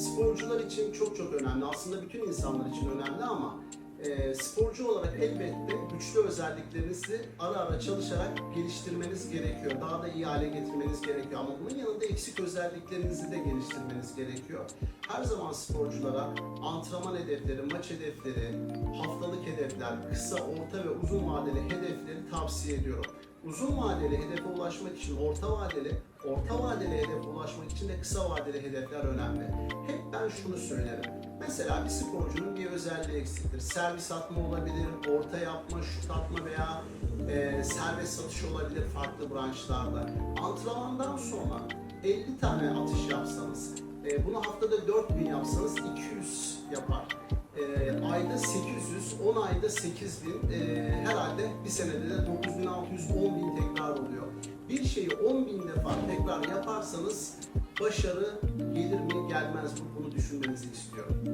sporcular için çok çok önemli. Aslında bütün insanlar için önemli ama e, sporcu olarak elbette güçlü özelliklerinizi ara ara çalışarak geliştirmeniz gerekiyor. Daha da iyi hale getirmeniz gerekiyor. Ama bunun yanında eksik özelliklerinizi de geliştirmeniz gerekiyor. Her zaman sporculara antrenman hedefleri, maç hedefleri, haftalık hedefler, kısa, orta ve uzun vadeli hedefleri tavsiye ediyorum. Uzun vadeli hedefe ulaşmak için orta vadeli, orta vadeli hedefe ulaşmak için de kısa vadeli hedefler önemli. Hep ben şunu söylerim. Mesela bir sporcunun bir özelliği eksiktir. Servis atma olabilir, orta yapma, şut atma veya e, serbest satış olabilir farklı branşlarda. Antrenmandan sonra 50 tane atış yapsanız, e, bunu haftada 4000 yapsanız 200 yapar. E, ayda 800, 10 ayda 8000, e, herhalde bir senede de 9600, 10000 tekrar oluyor. Bir şeyi 10.000 defa tekrar yaparsanız başarı gelir mi gelmez mi bunu düşünmenizi istiyorum.